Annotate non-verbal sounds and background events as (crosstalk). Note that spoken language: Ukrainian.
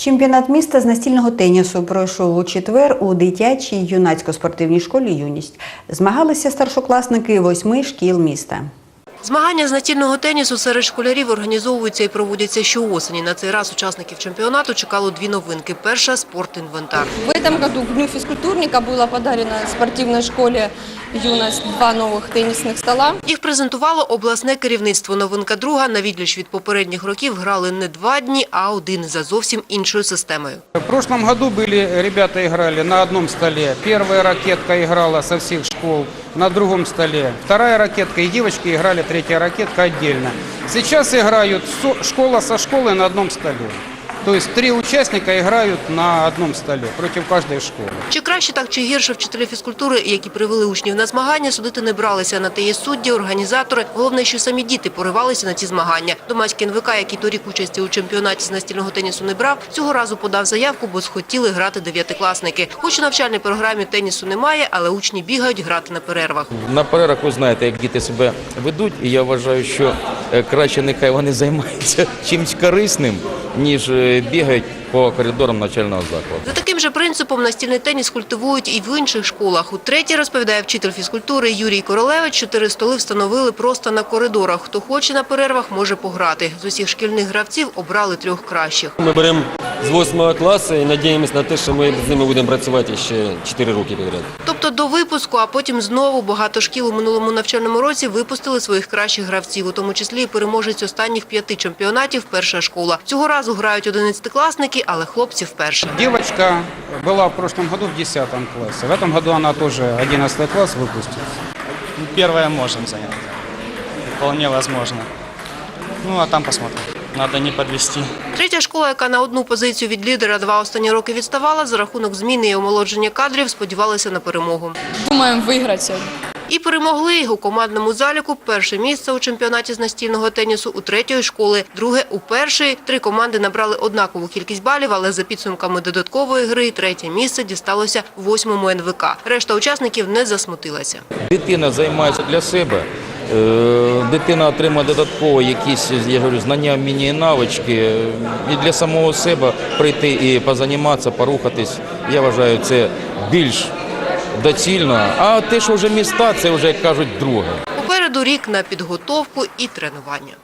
Чемпіонат міста з настільного тенісу пройшов у четвер у дитячій юнацько-спортивній школі Юність. Змагалися старшокласники восьми шкіл міста. Змагання з настільного тенісу серед школярів організовуються і проводяться щоосені. На цей раз учасників чемпіонату чекало дві новинки. Перша – спортінвентар. В году к Дню физкультурника было подарено спортивной школе «Юность» два новых теннисных стола. Їх презентувало обласне керівництво. Новинка друга, на відліч від попередніх років, грали не два дні, а один за зовсім іншою системою. В прошлом году были ребята играли на одном столе. Первая ракетка играла со всех школ на другом столе. Вторая ракетка и девочки играли третья ракетка отдельно. Сейчас играют со- школа со школой на одном столе. То есть три участника играют на одном столе против каждой школы. Чи краще так, чи гірше вчителі фізкультури, які привели учнів на змагання, судити не бралися. На те є судді, організатори. Головне, що самі діти поривалися на ці змагання. Домацький НВК, який торік участі у чемпіонаті з настільного тенісу не брав, цього разу подав заявку, бо схотіли грати дев'ятикласники. Хоч у навчальній програмі тенісу немає, але учні бігають грати на перервах. На перервах ви знаєте, як діти себе ведуть, і я вважаю, що е, краще нехай вони займаються (laughs) чимось корисним, ніж е, бігають по коридорам навчального закладу. За таким же принципом настільний теніс культивують і в інших школах. Утретє, розповідає вчитель фізкультури Юрій Королевич, чотири столи встановили просто на коридорах. Хто хоче на перервах, може пограти. З усіх шкільних гравців обрали трьох кращих. Ми беремо з 8 класу і надіємося на те, що ми з ними будемо працювати ще 4 роки підряд Тобто до випуску, а потім знову багато шкіл у минулому навчальному році випустили своїх кращих гравців, у тому числі і переможець останніх п'яти чемпіонатів перша школа. Цього разу грають одинадцятикласники, але хлопці вперше. Девочка была в прошлом году в 10 классе. В этом году она тоже 11 класс выпустит. Первое можем занять. Вполне возможно. Ну, а там посмотрим. Надо не подвести. Третя школа, яка на одну позицію від лідера два останні роки відставала, за рахунок зміни і омолодження кадрів сподівалися на перемогу. Выиграть сегодня. І перемогли у командному заліку перше місце у чемпіонаті з настільного тенісу у третьої школи, друге у першої. Три команди набрали однакову кількість балів, але за підсумками додаткової гри третє місце дісталося восьмому НВК. Решта учасників не засмутилася. Дитина займається для себе. Е, Дитина отримає додатково якісь я говорю, знання, вміння і навички. І для самого себе прийти і позаніматися, порухатись. Я вважаю, це більш доцільно. А те, що вже міста, це вже як кажуть, друге. Попереду рік на підготовку і тренування.